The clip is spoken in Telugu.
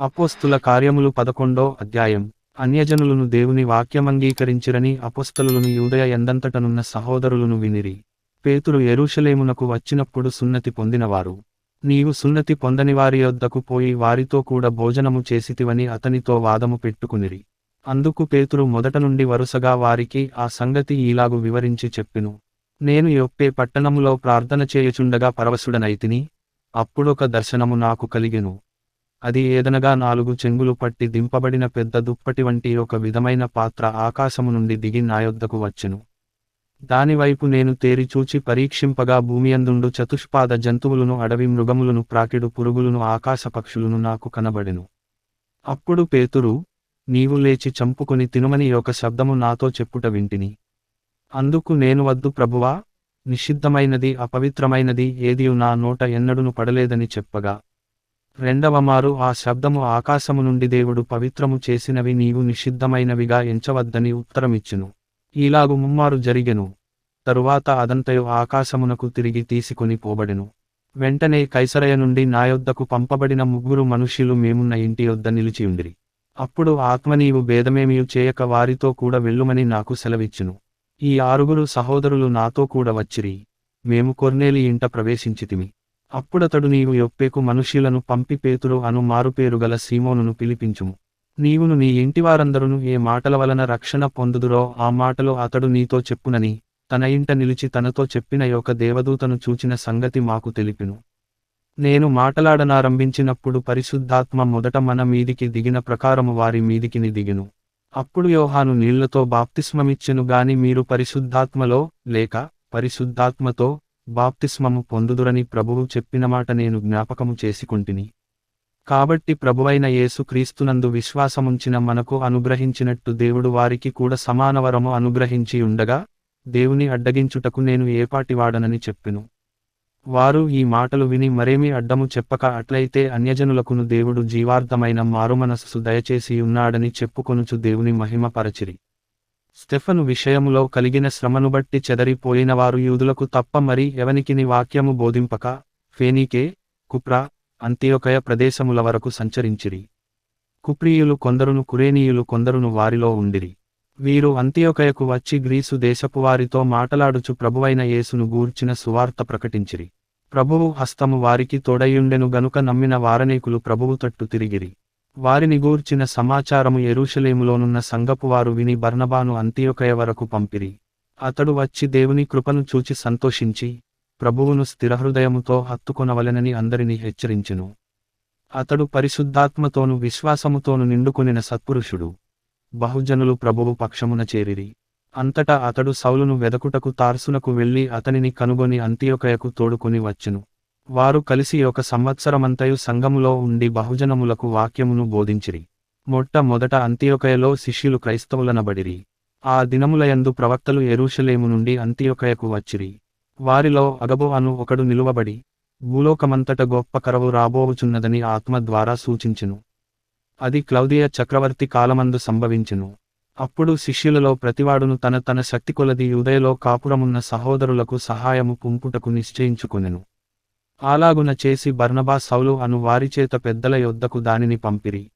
అపోస్తుల కార్యములు పదకొండో అధ్యాయం. అన్యజనులను దేవుని వాక్యమంగీకరించిరని అపోస్తలులను యూదయ ఎందంతటనున్న సహోదరులను వినిరి. పేతురు ఎరుషలేమునకు వచ్చినప్పుడు సున్నతి పొందినవారు. నీవు సున్నతి పొందని వారి యొద్దకు పోయి వారితో కూడా భోజనము చేసితివని అతనితో వాదము పెట్టుకునిరి. అందుకు పేతురు మొదట నుండి వరుసగా వారికి ఆ సంగతి ఈలాగు వివరించి చెప్పెను. నేను యొప్పే పట్టణములో ప్రార్థన చేయుచుండగా పరవశుడనైతిని అప్పుడొక దర్శనము నాకు కలిగెను. అది ఏదనగా నాలుగు చెంగులు పట్టి దింపబడిన పెద్ద దుప్పటి వంటి ఒక విధమైన పాత్ర ఆకాశము నుండి దిగి నా యొద్దకు వచ్చెను. దానివైపు నేను తేరి చూచి పరీక్షింపగా భూమియందుండు చతుష్పాద జంతువులను అడవి మృగములను ప్రాకిడు పురుగులను ఆకాశ పక్షులను నాకు కనబడెను. అప్పుడు పేతురు నీవు లేచి చంపుకొని తినుమని ఒక శబ్దము నాతో చెప్పుట వింటిని. అందుకు నేను వద్దు ప్రభువా నిషిద్ధమైనది అపవిత్రమైనది ఏదియు నా నోట ఎన్నడును పడలేదని చెప్పగా రెండవ మారు ఆ శబ్దము ఆకాశము నుండి దేవుడు పవిత్రము చేసినవి నీవు నిషిద్ధమైనవిగా ఎంచవద్దని ఉత్తరమిచ్చును. ఈలాగు ముమ్మారు జరిగెను. తరువాత అదంతయు ఆకాశమునకు తిరిగి తీసుకుని పోబడెను. వెంటనే కైసరయ నుండి నా యొద్దకు పంపబడిన ముగ్గురు మనుష్యులు మేమున్న ఇంటి యొద్ద నిలిచియుండిరి. అప్పుడు ఆత్మ నీవు భేదమేమియు చేయక వారితో కూడా వెళ్ళుమని నాకు సెలవిచ్చును. ఈ ఆరుగురు సహోదరులు నాతో కూడా వచ్చిరి. మేము కొర్నేలి ఇంట ప్రవేశించితిమి. అప్పుడతడు నీవు యొప్పేకు మనుష్యులను పంపి పేతురు అను మారుపేరు గల సీమోనును పిలిపించుము. నీవును నీ ఇంటివారందరును ఏ మాటల వలన రక్షణ పొందుదురో ఆ మాటలు అతడు నీతో చెప్పునని తన ఇంట నిలిచి తనతో చెప్పిన యొక్క దేవదూతను చూచిన సంగతి మాకు తెలిపిను. నేను మాటలాడనారంభించినప్పుడు పరిశుద్ధాత్మ మొదట మన మీదికి దిగిన ప్రకారము వారి మీదికిని దిగిను. అప్పుడు యోహాను నీళ్ళతో బాప్తిస్మమిచ్చెను గాని మీరు పరిశుద్ధాత్మలో లేక పరిశుద్ధాత్మతో బాప్తిస్మము పొందుదురని ప్రభువు చెప్పిన మాట నేను జ్ఞాపకము చేసుకుంటిని. కాబట్టి ప్రభువైన యేసు క్రీస్తునందు విశ్వాసముంచిన మనకు అనుగ్రహించినట్టు దేవుడు వారికి కూడా సమానవరము అనుగ్రహించి ఉండగా దేవుని అడ్డగించుటకు నేను ఏపాటివాడనని చెప్పెను. వారు ఈ మాటలు విని మరేమీ అడ్డము చెప్పక అట్లయితే అన్యజనులకును దేవుడు జీవార్థమైన మారుమనస్సు దయచేసి ఉన్నాడని చెప్పుకొనుచు దేవుని మహిమ పరచిరి స్టెఫను విషయములో కలిగిన శ్రమను బట్టి చెదరిపోయిన యూదులకు తప్ప మరి ఎవనికిని వాక్యము బోధింపక? ఫేనీకే కుప్రా అంత్యోకయ ప్రదేశముల వరకు సంచరించిరి. కుప్రియులు కొందరును కురేనీయులు కొందరును వారిలో ఉండిరి. వీరు అంత్యోకయకు వచ్చి గ్రీసు దేశపు వారితో మాటలాడుచు ప్రభువైన యేసును గూర్చిన సువార్త ప్రకటించిరి. ప్రభువు హస్తము వారికి తోడయుండెను గనుక నమ్మిన వారనేకులు ప్రభువు తట్టు తిరిగిరి. వారిని గూర్చిన సమాచారము ఎరూషలేములోనున్న సంగపు వారు విని బర్నబాను అంత్యోకయ వరకు పంపిరి. అతడు వచ్చి దేవుని కృపను చూచి సంతోషించి ప్రభువును స్థిరహృదయముతో హత్తుకొనవలెనని అందరినీ హెచ్చరించెను. అతడు పరిశుద్ధాత్మతోను విశ్వాసముతోను నిండుకొనిన సత్పురుషుడు. బహుజనులు ప్రభువు పక్షమున చేరిరి. అంతటా అతడు సౌలును వెదకుటకు తార్సునకు వెళ్ళి అతనిని కనుగొని అంత్యోకయకు తోడుకొని వచ్చెను. వారు కలిసి ఒక సంవత్సరమంతయు సంఘములో ఉండి బహుజనములకు వాక్యమును బోధించిరి. మొట్ట మొదట అంత్యోకయలో శిష్యులు క్రైస్తవులనబడిరి. ఆ దినములయందు ప్రవక్తలు ఎరూషలేము నుండి అంత్యోకయకు వచ్చిరి. వారిలో అగబు అను ఒకడు నిలువబడి భూలోకమంతట గొప్ప కరవు రాబోవుచున్నదని ఆత్మ ద్వారా సూచించెను. అది క్లౌదియ చక్రవర్తి కాలమందు సంభవించెను. అప్పుడు శిష్యులలో ప్రతివాడును తన తన శక్తి కొలది యూదయలో కాపురమున్న సహోదరులకు సహాయము పుంపుటకు నిశ్చయించుకునెను. అలాగున చేసి బర్నబా సౌలు అను వారిచేత పెద్దల యొద్దకు దానిని పంపిరి.